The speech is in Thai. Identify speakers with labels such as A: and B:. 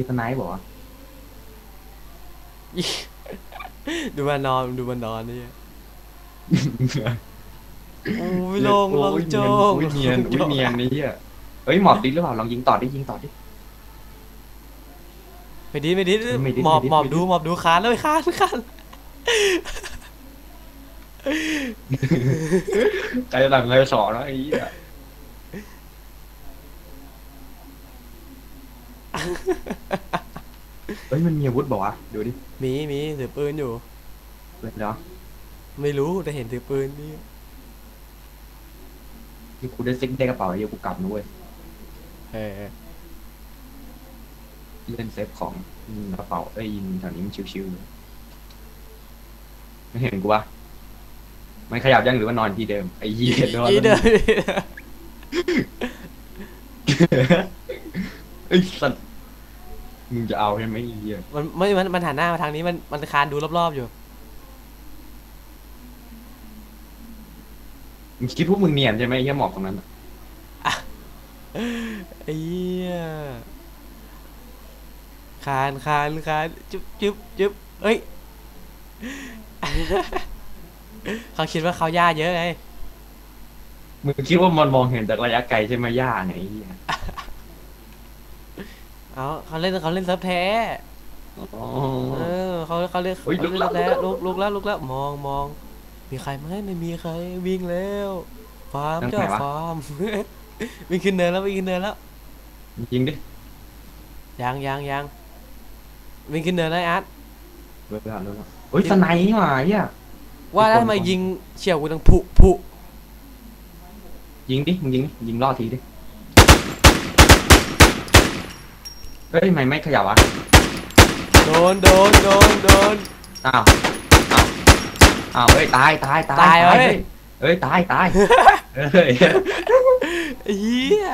A: มีสไนป์บอกว่าวะ
B: ดูมันนอนดูมันนอนนี่โอ้ยลงลงโจง
A: อุ้ยเนียนอุ้ยเนียนนี่อะเอ้ยหมอบดิหรือเปล่าลองยิงต่อดิยิงต่อดิ
B: ไม่ดีไม่ดี
A: ไม่ดี
B: หมอบ
A: ไม่ดี
B: หมอบ
A: ไม่ดี
B: ดูหมอบดูคานเลยคานคาน
A: ใจหลังเลยสอนแล้วไอ้เหี้ย เฮ้ยมันมีอาวุธบอกว่าวะดูดิ
B: มีมีถือปืนอยู่
A: เปิดแล้ว
B: ไม่รู้แต่เห็นถือปืนนี่
A: นี่กูได้ซิกได้กระเป๋าไอ้เหี้ยกูกลับนะเว้ย
B: เออ
A: เล่นเซฟของอืมกระเป๋าเอ้ยยิงแถวนี้มันชิวๆเลยไม่เห็นกูวะมันขยับยังหรือว่านอนที่เดิมไอ้เหี้ยนอน
B: อีเดิน
A: ไอ้ยสัตว์ มึงจะเอาใช่ไหมไอ้เหี้ย
B: มันไม่มันมันหันหน้ามาทางนี้มันมันคานดูรอบๆอยู่
A: มึงคิดว่ามึงเนียนใช่ไหมไอ้เหี้ยหมอบตรงนั้นอะ
B: ไอ้เหี้ยคานคานคานจุ๊บจุ๊บจุ๊บเอ้ย เขาคิดว่าเขาย่าเยอะไง
A: มึงคิดว่ามันมองเห็นจากระยะไกลใช่ไหมย่าเนี่ยไอ้เหี้ย
B: เอาเขาเล่นเขาเล่นเซิร์ฟแท้
A: อ๋อ
B: เออเขาเขาเล่น
A: เฮ้ย
B: เขา
A: ลุ
B: เล่
A: ก
B: น
A: แล้ว
B: แล้วลุกลุกแล้วลุกแล้วมองมอง มีใครไหมไม่มีใครวิ่งแล้วฟาร์ม
A: นั่น
B: เจ้า
A: ใครวะ
B: ฟาร์มวิ่งขึ้นเนินแล้ววิ่งขึ้นเนินแล้ว
A: ยิงดิ
B: ยังยังยังวิ่งขึ้นเนินแล้วไอ้อาร์ต
A: เวลาเวลาเฮ้ยสไนป์นี่หว่าไอ้เหี้ย
B: ว่าแล้ว
A: คน
B: ทำไม
A: คน
B: ยิงเฉียวกูดังผุผุ
A: ยิงดิมึงยิงดิยิงล่อทีดิ เฮ้ยทำไมไม่ขยับวะ
B: โดนโดนโดนโดน
A: อ้าว อ้าว อ้าว เฮ้ย ตาย ตาย ตาย
B: ตายเว้ย
A: เฮ้ย ตาย ตาย เฮ้ย
B: ไอ้เหี้ย